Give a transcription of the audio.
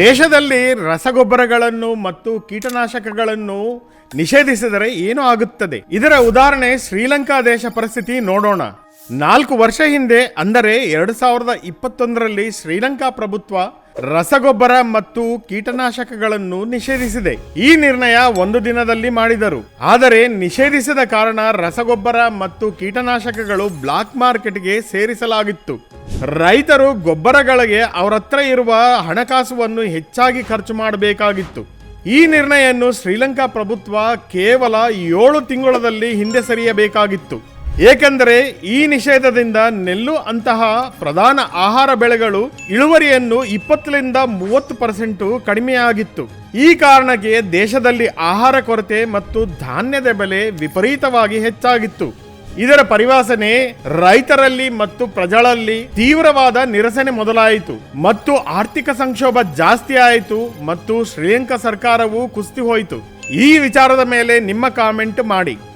ದೇಶದಲ್ಲಿ ರಸಗೊಬ್ಬರಗಳನ್ನು ಮತ್ತು ಕೀಟನಾಶಕಗಳನ್ನು ನಿಷೇಧಿಸಿದರೆ ಏನು ಆಗುತ್ತದೆ? ಇದರ ಉದಾಹರಣೆ ಶ್ರೀಲಂಕಾ ದೇಶ ಪರಿಸ್ಥಿತಿ ನೋಡೋಣ. ನಾಲ್ಕು ವರ್ಷ ಹಿಂದೆ, ಅಂದರೆ ಎರಡು ಸಾವಿರದ ಇಪ್ಪತ್ತೊಂದರಲ್ಲಿ ಶ್ರೀಲಂಕಾ ಪ್ರಭುತ್ವ ರಸಗೊಬ್ಬರ ಮತ್ತು ಕೀಟನಾಶಕಗಳನ್ನು ನಿಷೇಧಿಸಿದೆ. ಈ ನಿರ್ಣಯ ಒಂದು ದಿನದಲ್ಲಿ ಮಾಡಿದರು. ಆದರೆ ನಿಷೇಧಿಸಿದ ಕಾರಣ ರಸಗೊಬ್ಬರ ಮತ್ತು ಕೀಟನಾಶಕಗಳು ಬ್ಲಾಕ್ ಮಾರ್ಕೆಟ್ಗೆ ಸೇರಿಸಲಾಗಿತ್ತು. ರೈತರು ಗೊಬ್ಬರಗಳಿಗೆ ಅವರತ್ರ ಇರುವ ಹಣಕಾಸುವನ್ನು ಹೆಚ್ಚಾಗಿ ಖರ್ಚು ಮಾಡಬೇಕಾಗಿತ್ತು. ಈ ನಿರ್ಣಯವನ್ನು ಶ್ರೀಲಂಕಾ ಪ್ರಭುತ್ವ ಕೇವಲ ಏಳು ತಿಂಗಳಲ್ಲಿ ಹಿಂದೆ ಸರಿಯಬೇಕಾಗಿತ್ತು. ಏಕೆಂದರೆ ಈ ನಿಷೇಧದಿಂದ ನೆಲ್ಲು ಅಂತಹ ಪ್ರಧಾನ ಆಹಾರ ಬೆಳೆಗಳು ಇಳುವರಿಯನ್ನು ಇಪ್ಪತ್ತರಿಂದ ಮೂವತ್ತು ಪರ್ಸೆಂಟು ಕಡಿಮೆಯಾಗಿತ್ತು. ಈ ಕಾರಣಕ್ಕೆ ದೇಶದಲ್ಲಿ ಆಹಾರ ಕೊರತೆ ಮತ್ತು ಧಾನ್ಯದ ಬೆಲೆ ವಿಪರೀತವಾಗಿ ಹೆಚ್ಚಾಗಿತ್ತು. ಇದರ ಪರಿವಾಸನೆ ರೈತರಲ್ಲಿ ಮತ್ತು ಪ್ರಜಳಲ್ಲಿ ತೀವ್ರವಾದ ನಿರಸನೆ ಮೊದಲಾಯಿತು. ಮತ್ತು ಆರ್ಥಿಕ ಸಂಕ್ಷೋಭ ಜಾಸ್ತಿ ಆಯಿತು ಮತ್ತು ಶ್ರೀಲಂಕಾ ಸರ್ಕಾರವು ಕುಸ್ತಿ ಹೋಯಿತು. ಈ ವಿಚಾರದ ಮೇಲೆ ನಿಮ್ಮ ಕಾಮೆಂಟ್ ಮಾಡಿ.